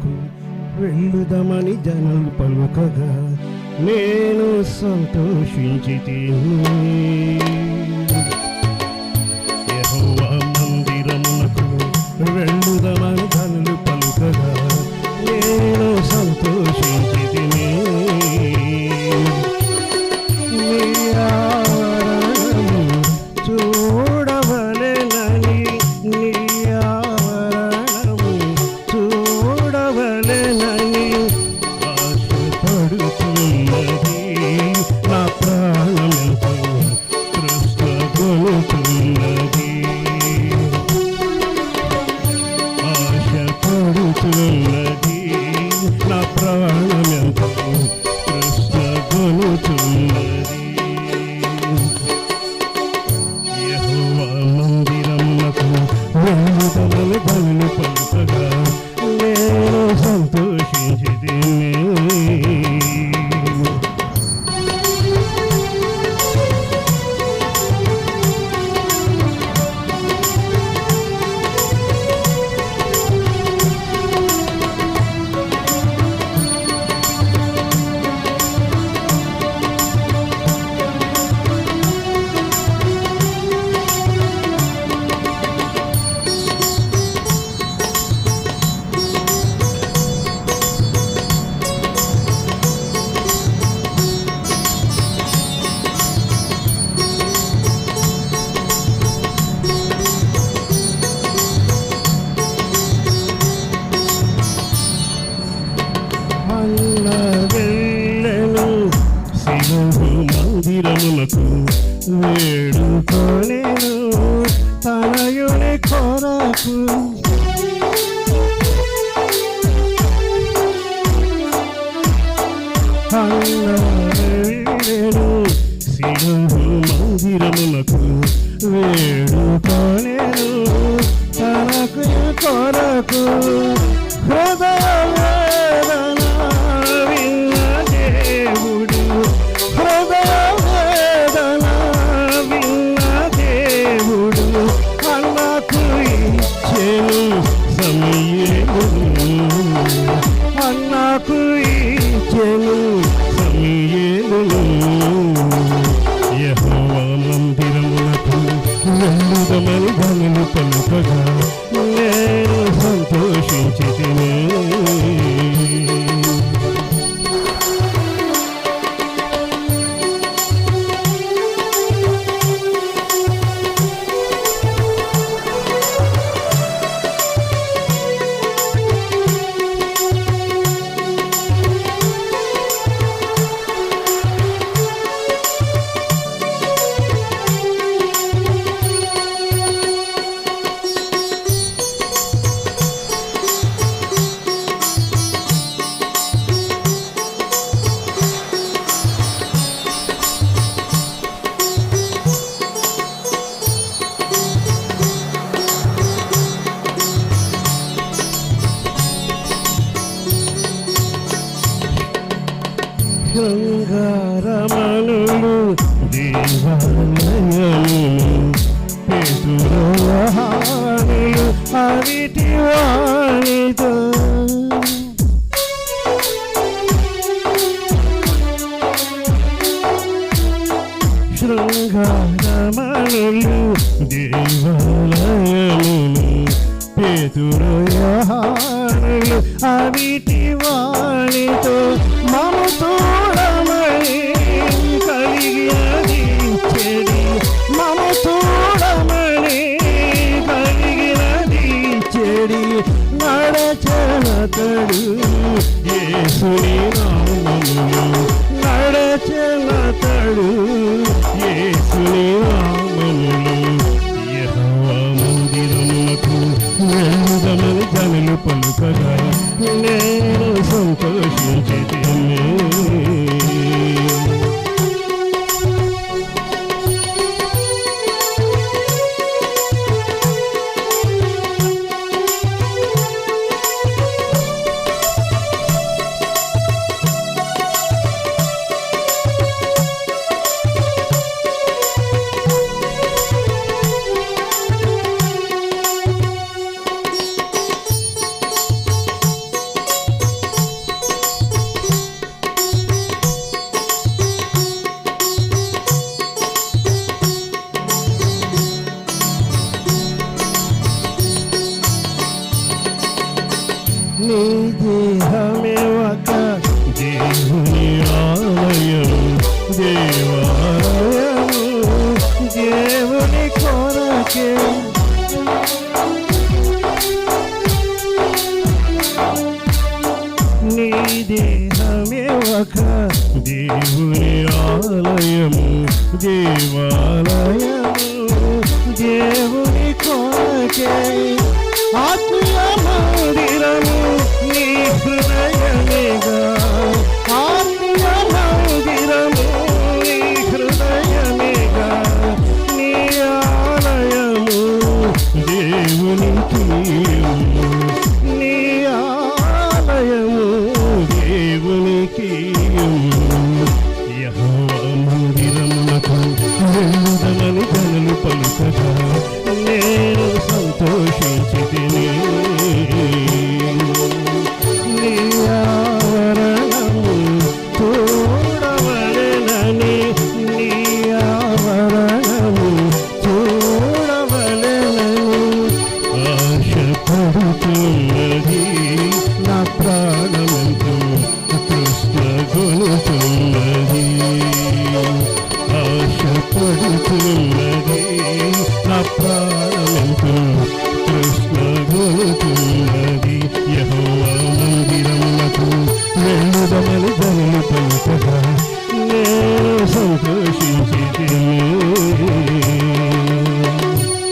వద్దకు వెళ్ళుదమని జనులు పలుకగా నేను సంతోషించి మందిరమునకు వేడుకోలేను తనయుని కొరకు. అన్న వెళ్ళను శివుడు మందిరమునకు తనకు కొరకు. నాకు ఇచ్చెను సమయము యెహోవా మందిరమునకు వెళ్ళుదమని ధనులు పలుకగా నేను సంతోషించితిని. గంగారమణులు దేవాలయములు పేతురహానులు అవిటి వాణితో. శృంగారమణులు దేవాలయములు పేతురహానులు అవిటి వాణితో. మమతో మము చూడమని కలిగినది చెడి నడచలతడు. ఏసుని నామములు నడచలతడు. ఏసుని దేవాలయం దేవాలయం దేవుని కొరకే నీ దేహమే ఒక దేవుని ఆలయం దేవాలయం దేవుని కొరకే ఆత్మ మందిరము నీ తడుతున్నది నా ప్రాణ